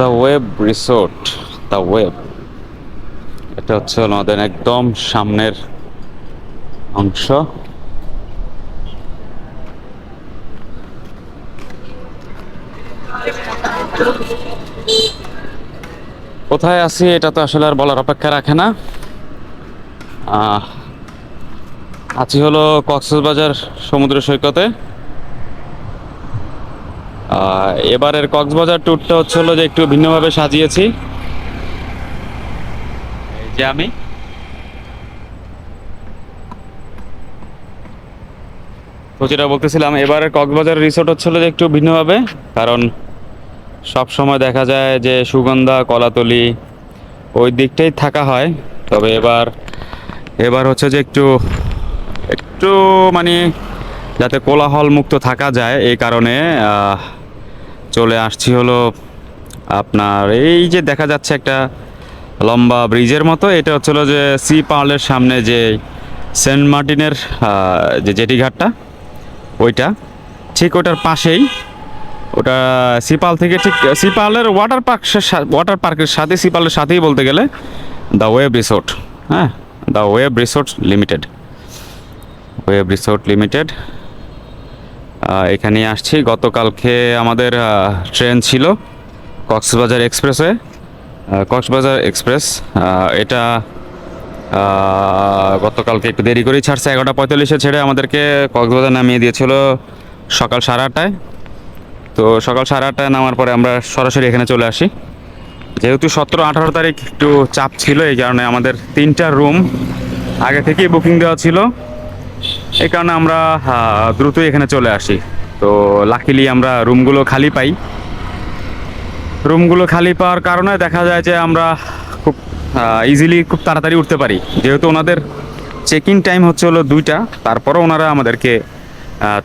The web resort the web এটা হচ্ছে আমাদের একদম সামনের অংশ। কোথায় আছি এটা তো আসলে আর বলার অপেক্ষা রাখে না। আছি হলো কক্সবাজার সমুদ্র সৈকতে। এবারের কক্সবাজার ট্যুরটা হচ্ছে হলো যে একটু ভিন্নভাবে সাজিয়েছি। যে আমি। তো যেটা বলতেছিলাম, এবারের কক্সবাজার রিসোর্ট হচ্ছিল যে একটু ভিন্নভাবে, কারণ সব সময় দেখা যায় যে সুগন্ধা, কলাতলি ওই দিকটাই থাকা হয়। তবে এবার এবার হচ্ছে যে একটু একটু মানে যাতে কোলাহল মুক্ত থাকা যায় এই কারণে চলে আসছি হলো আপনার এই যে দেখা যাচ্ছে একটা লম্বা ব্রিজের মতো, এটা হচ্ছিল যে সি পার্লের সামনে যে সেন্ট মার্টিনের যে জেটি ঘাটটা, ওইটা, ঠিক ওটার পাশেই। ওটা সিপাল থেকে ঠিক সিপালের ওয়াটার পার্ক ওয়াটার পার্কের সাথে সিপালের সাথেই বলতে গেলে দ্য ওয়েব রিসোর্ট হ্যাঁ the web resort limited web resort limited এখানে আসছি। গতকালকে আমাদের ট্রেন ছিল কক্সবাজার এক্সপ্রেসে কক্সবাজার এক্সপ্রেস এটা গতকালকে একটু দেরি করেই ছাড়ছে। এগারোটা পঁয়তাল্লিশে ছেড়ে আমাদেরকে কক্সবাজার নামিয়ে দিয়েছিল সকাল সাড়ে আটটায়। তো সকাল সাড়ে আটটায় নামার পরে আমরা সরাসরি এখানে চলে আসি। যেহেতু সতেরো আঠারো তারিখ একটু চাপ ছিল, এই কারণে আমাদের তিনটা রুম আগে থেকেই বুকিং দেওয়া ছিল। এই কারণে আমরা দ্রুতই এখানে চলে আসি। তো লাকিলি আমরা রুমগুলো খালি পাই। রুমগুলো খালি পাওয়ার কারণে দেখা যায় যে আমরা খুব ইজিলি খুব তাড়াতাড়ি উঠতে পারি। যেহেতু ওনাদের চেক ইন টাইম হচ্ছে হলো দুইটা, তারপরও ওনারা আমাদেরকে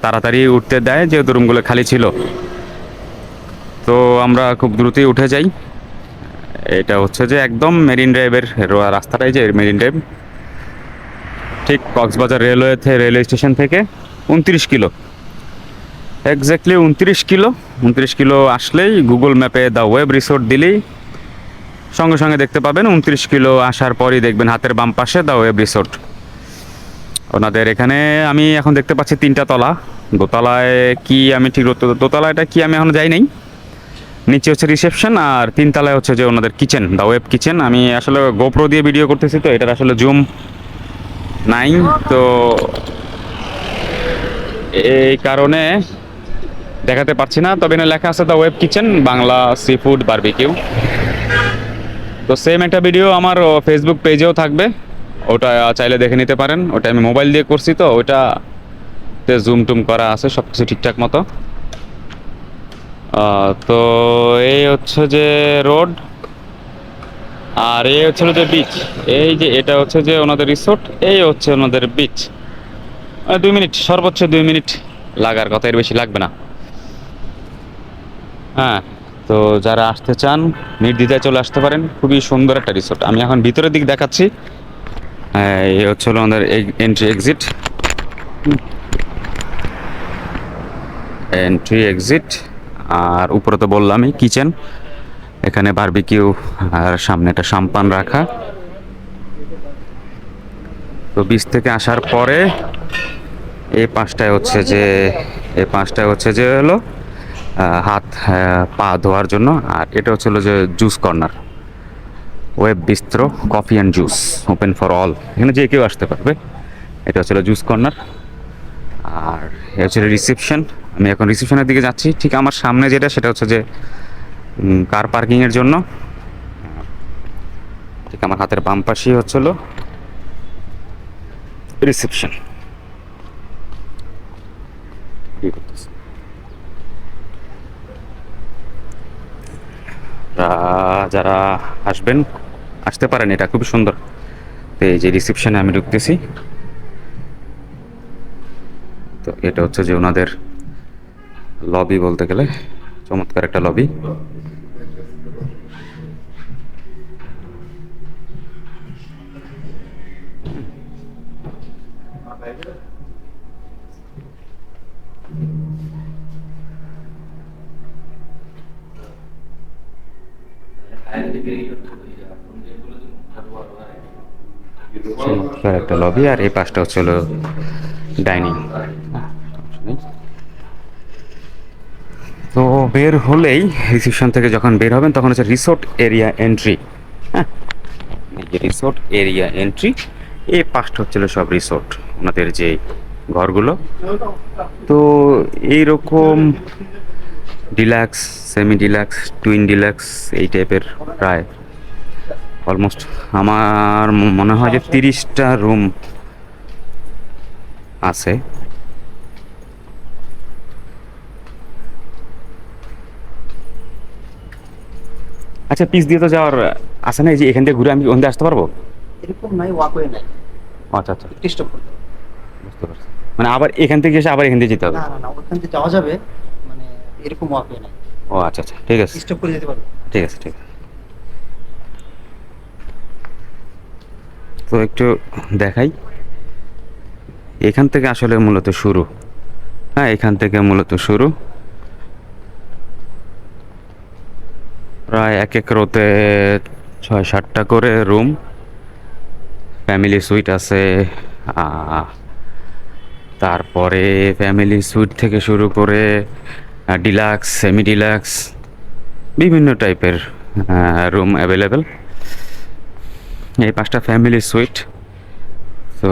তাড়াতাড়ি উঠতে দেয় যেহেতু রুমগুলো খালি ছিল। তো আমরা খুব দ্রুতই উঠে যাই। এটা হচ্ছে যে একদম মেরিন ড্রাইভের রাস্তাটাই যে মেরিন ড্রাইভ। ঠিক কক্সবাজার রেলওয়ে রেলওয়ে স্টেশন থেকে উনত্রিশ কিলো। এক্স্যাক্টলি উনত্রিশ কিলো। উনত্রিশ কিলো আসলেই গুগল ম্যাপে দ্য ওয়েব রিসোর্ট দিলেই সঙ্গে সঙ্গে দেখতে পাবেন। উনত্রিশ কিলো আসার পরই দেখবেন হাতের বাম পাশে দ্য ওয়েব রিসোর্ট ওনাদের এখানে আমি এখন দেখতে পাচ্ছি তিনটা তলা। দোতলায় কি আমি ঠিক দো- দোতলায়টা কি আমি এখনও যাই নাই নিচে হচ্ছে রিসেপশন আর তিনতলায় হচ্ছে যে ওনাদের কিচেন দ্য ওয়েব কিচেন আমি আসলে গোপ্রো দিয়ে ভিডিও করতেছি তো, এটার আসলে জুম নাই, তো এই কারণে দেখাতে পারছি না। তবে লেখা আছে the web kitchen, Bangla seafood barbecue. তো সেম একটা ভিডিও আমার ফেসবুক পেজেও থাকবে। ওটা চাইলে দেখে নিতে পারেন। ওটা আমি মোবাইল দিয়ে করছি তো ওটা জুম টুম করা আছে সব কিছু ঠিকঠাক মতো। তো এই হচ্ছে যে রোড আর এই হচ্ছে যে বিচ এই যে এটা হচ্ছে যে ওনাদের রিসোর্ট এই হচ্ছে ওনাদের বিচ দুই মিনিট সর্বোচ্চ দুই মিনিট লাগার কথা এর বেশি লাগবে না। হ্যাঁ তো যারা আসতে চান নির্দ্বিধায় চলে আসতে পারেন। খুবই সুন্দর একটা রিসোর্ট আমি এখন ভিতরের দিক দেখাচ্ছি। হ্যাঁ, এই হচ্ছে হলো আমাদের এন্ট্রি এক্সিট এন্ট্রি এক্সিট আর উপরে তো বললামই কিচেন এখানে বারবিকিউ আর সামনে একটা সাম্পান রাখা। তো বিচ থেকে আসার পরে এই পাঁচটায় হচ্ছে যে, এই পাঁচটায় হচ্ছে যে হলো হাত পা ধোয়ার জন্য, আর এটা হচ্ছে হলো যে juice corner. Web bistro coffee and juice, open for all. এখানে যে কেউ আসতে পারবে। এটা হচ্ছে জুস কর্নার। আর এটা হচ্ছে রিসেপশন। আমি এখন রিসেপশনের দিকে যাচ্ছি। ঠিক আমার সামনে যেটা, সেটা হচ্ছে যে কার পার্কিংয়ের জন্য। ঠিক আমার হাতের বাম পাশেই হচ্ছিল রিসেপশন যারা আসবেন, আসতে পারেন এটা, খুবই সুন্দর। তো এই যে রিসেপশনে আমি ঢুকতেছি। তো এটা হচ্ছে যে ওনাদের লবি বলতে গেলে। চমৎকার একটা লবি চমৎকার একটা লবি আর এই পাশটা হচ্ছে হলো ডাইনিং শুনি তো বের হলেই রিসেপশন থেকে যখন বের হবেন, তখন হচ্ছে রিসোর্ট এরিয়া এন্ট্রি। হ্যাঁ যে রিসোর্ট এরিয়া এন্ট্রি এই পাশটা হচ্ছিল সব রিসোর্ট, ওনাদের যে ঘরগুলো। তো এইরকম deluxe, semi deluxe, twin deluxe এই টাইপের প্রায় অলমোস্ট আমার মনে হয় যে তিরিশটা রুম আছে। আচ্ছা পিস দিয়ে তো যাওয়ার আছে না? এই যে এখান থেকে ঘুরে আমি ওখান আসতে পারব? এরকম নাই ওয়াকওয়ে নাই। আচ্ছা আচ্ছা। স্টপ করতে বুঝতে পারছি। মানে আবার এখান থেকে এসে আবার এখান থেকে যেতে হবে? না না না ওখান থেকে যাওয়া যাবে মানে এরকম ওয়াকওয়ে নাই। ও আচ্ছা আচ্ছা ঠিক আছে। স্টপ করে যেতে পারবে। ঠিক আছে ঠিক আছে। তো একটু দেখাই। এখান থেকে আসলে মূলত শুরু। হ্যাঁ এখান থেকে মূলত শুরু। প্রায় এক এক রোতে ছয় সাতটা করে রুম, ফ্যামিলি সুইট আছে তারপরে ফ্যামিলি সুইট থেকে শুরু করে ডিলাক্স সেমি ডিলাক্স বিভিন্ন টাইপের রুম অ্যাভেলেবেল। এই পাঁচটা ফ্যামিলি সুইট। তো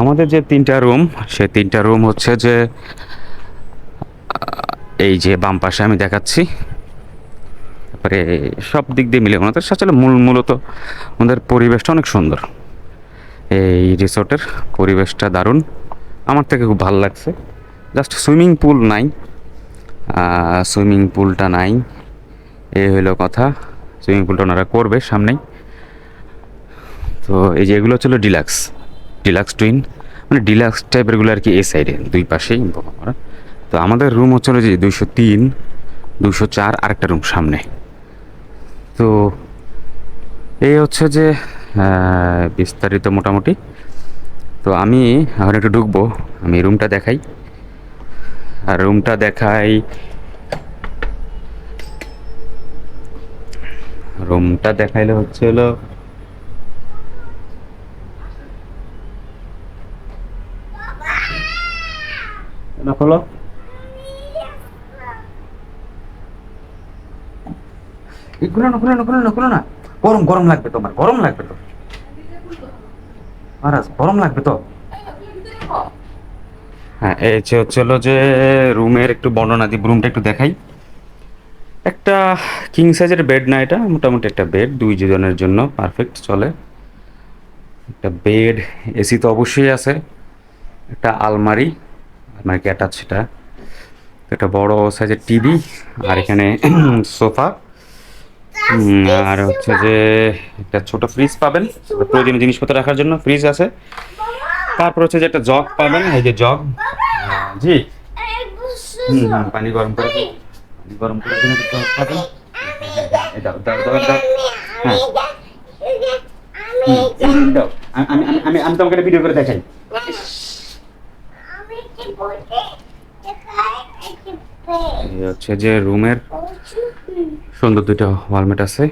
আমাদের যে তিনটা রুম সে তিনটা রুম হচ্ছে যে এই যে বাম পাশে আমি দেখাচ্ছি। তারপরে সব দিক দিয়ে মিলে ওনাদের আসলে মূল মূলত ওনাদের পরিবেশটা অনেক সুন্দর। এই রিসোর্টের পরিবেশটা দারুণ। আমার থেকে খুব ভালো লাগছে। জাস্ট সুইমিং পুল নাই। সুইমিং পুলটা নাই। এ হলো কথা। সুইমিং পুলটা ওনারা করবে সামনেই। তো এই যে এগুলো ছিল ডিলাক্স। Deluxe twin. মানে ডিলাক্স টাইপেরগুলো আর কি এই সাইডে, দুই পাশেই তো আমাদের রুম হচ্ছিল যে দুইশো তিন দুশো চার, আরেকটা রুম সামনে। তো এই হচ্ছে যে বিস্তারিত মোটামুটি। তো আমি এখন একটু ঢুকবো, আমি রুমটা দেখাই। আর রুমটা দেখাই, রুমটা দেখাইলে হচ্ছে হলো খোলো। এই খুলো না খুলো না খুলো না খুলো না। গরম গরম লাগবে তোমার, গরম লাগবে তো। মহারাজ গরম লাগবে তো। হ্যাঁ এই যে হচ্ছে হলো যে রুমের একটু বর্ণনা দিই রুমটা একটু দেখাই। একটা কিং সাইজের বেড না এটা, মোটামুটি একটা বেড দুই জনের জন্য পারফেক্ট চলে। একটা বেড এসি তো অবশ্যই আছে। একটা আলমারি আলমারি অ্যাটাচ সেটা একটা বড় সাইজের টিভি আর এখানে সোফা আর হচ্ছে যে একটা ছোট ফ্রিজ পাবেন প্রয়োজনীয় জিনিসপত্র রাখার জন্য ফ্রিজ আছে। তারপর হচ্ছে যে একটা জগ পাবেন এই যে জগ জি। হুম পানি গরম করে। পানি গরম করে একটা জগ পাবেন। দাও দাও দাও দাও। হ্যাঁ। দাও। আমি আমি আমি- আমি আমি তোমাকে ভিডিও করে দেখাই। হচ্ছে যে রুমের সুন্দর দুইটা ওয়ালমেট আছে।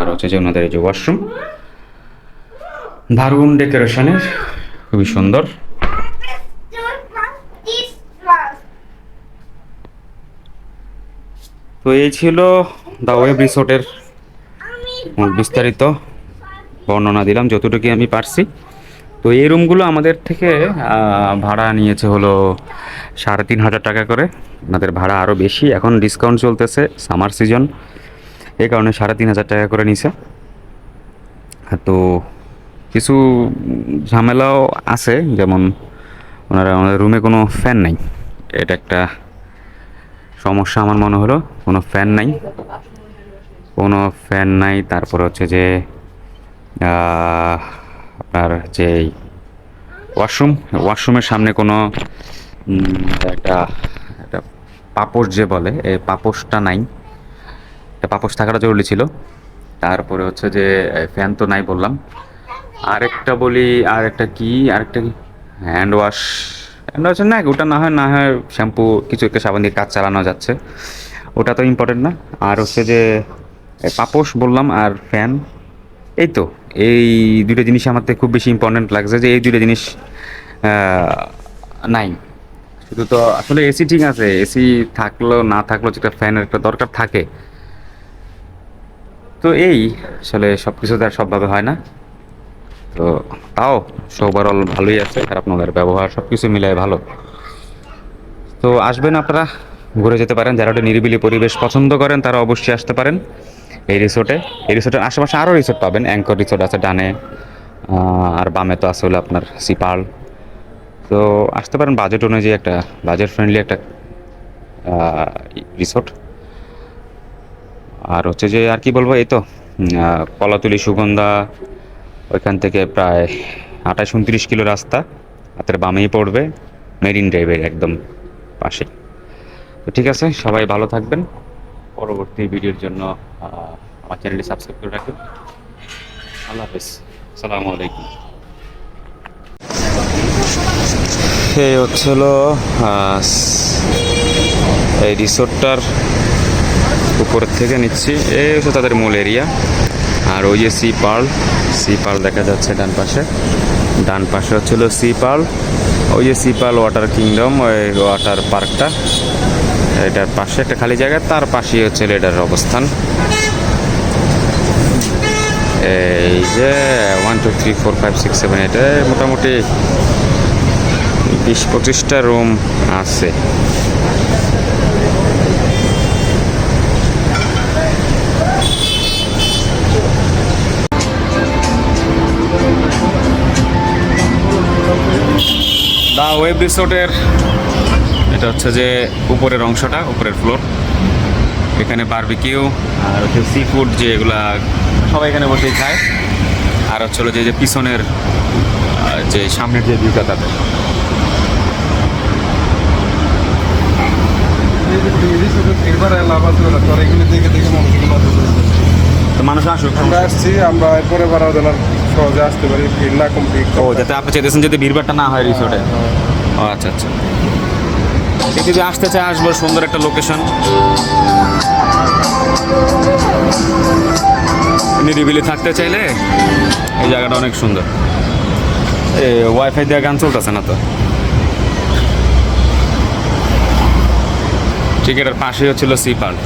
আর হচ্ছে যে ওনাদের যে ওয়াশরুম দারুণ ডেকোরেশনের খুবই সুন্দর। তো এই ছিল দা ওয়েব রিসোর্টের বিস্তারিত বর্ণনা দিলাম যতটুকু আমি পারছি। তো এই রুমগুলো আমাদের থেকে ভাড়া নিয়েছে হলো সাড়ে তিন হাজার টাকা করে। আমাদের ভাড়া আরও বেশি, এখন ডিসকাউন্ট চলতেছে সামার সিজন এই কারণে সাড়ে তিন হাজার টাকা করে নিছে। তো কিছু ঝামেলাও আছে, যেমন ওনারা আমাদের রুমে কোনো ফ্যান নাই। এটা একটা সমস্যা আমার মনে হলো, কোনো ফ্যান নাই। কোনো ফ্যান নাই, তারপর হচ্ছে যে আপনার যে ওয়াশরুম, ওয়াশরুমের সামনে কোনো একটা একটা পাপোশ যে বলে, এই পাপোশটা নাই। একটা পাপোশ থাকাটা জরুরি ছিল। তারপরে হচ্ছে যে ফ্যান তো নাই বললাম। আরেকটা বলি, আরেকটা কি আরেকটা কি? Hand wash. হ্যান্ড ওয়াশ না, ওটা না হয় না হয় শ্যাম্পু, কিছু একটা সাবান দিয়ে কাজ চালানো যাচ্ছে। ওটা তো ইম্পর্টেন্ট না। আর হচ্ছে যে পাপোশ বললাম, আর ফ্যান, এই তো। এই দুটো জিনিস আমার খুব বেশি ইম্পর্ট্যান্ট লাগছে যে এই দুটো জিনিস নাই। শুধু তো আসলে এসি ঠিক আছে এসি থাকলেও না থাকলেও যেটা ফ্যানের একটা দরকার থাকে। তো এই আসলে সব কিছু তো আর সবভাবে হয় না। তো তাও ওভারঅল ভালোই আছে আর আপনাদের ব্যবহার সব কিছু মিলায় ভালো। তো আসবেন আপনারা, ঘুরে যেতে পারেন, যারা একটা নিরিবিলি পরিবেশ পছন্দ করেন, তারা অবশ্যই আসতে পারেন। এই রিসোর্টে এই রিসোর্টের আশেপাশে আরও রিসোর্ট পাবেন। অ্যাঙ্কর রিসোর্ট আছে ডানে আর বামে তো আছে হলো আপনার সিপাল তো আসতে পারেন বাজেট অনুযায়ী একটা বাজেট ফ্রেন্ডলি একটা রিসোর্ট আর হচ্ছে যে আর কি বলব, এই তো কলাতুলি, সুগন্ধা, ওইখান থেকে প্রায় আঠাশ উনত্রিশ কিলো রাস্তা। হাতের বামেই পড়বে, মেরিন ড্রাইভের একদম পাশে। তো ঠিক আছে, সবাই ভালো থাকবেন। পরবর্তী ভিডিওর জন্য আমার চ্যানেলটি সাবস্ক্রাইব করে রাখবেন। আল্লাহ হাফেজ। আসসালামু আলাইকুম। এই হচ্ছিল এই রিসোর্টটার উপর থেকে নিচ্ছি। এই হচ্ছে তাদের মূল এরিয়া। আর ওই যে সি পার্ল সি পার্ল দেখা যাচ্ছে ডান পাশে। ডান পাশে হচ্ছিল সি পার্ল। ওই যে সি পার্ল ওয়াটার কিংডম, ওই ওয়াটার পার্কটা। এটার পাশে একটা খালি জায়গা, তার পাশেই হচ্ছে এটার অবস্থান। এই যে one two three four five six seven এটা মোটামুটি বিশ পঁচিশটা রুম আছে। দা ওয়েব রিসোর্টের এটা হচ্ছে যে উপরের অংশটা উপরের ফ্লোর এখানে বারবিকিউ আর হচ্ছে সি ফুড যে এগুলা সবাই এখানে বসেই খায়। আর হচ্ছে হলো যে যে পিছনের যে সামনের যে ভিউটা তাদের মানুষ আসুক আমরা আসছি আমরা এরপরে বারা যেন সহজে আসতে পারি ভিড় না কম ও যাতে আপনি চাইতেছেন যদি ভিড়ভাড়টা না হয় রিসোর্টে ও আচ্ছা আচ্ছা। যদি আসতে চায়, আসব, সুন্দর একটা লোকেশন নিরিবিলি থাকতে চাইলে এই জায়গাটা অনেক সুন্দর। ওয়াইফাই দেওয়া গান চলতেছে না তো? ঠিক এটার পাশেই হচ্ছিল সি পার্ক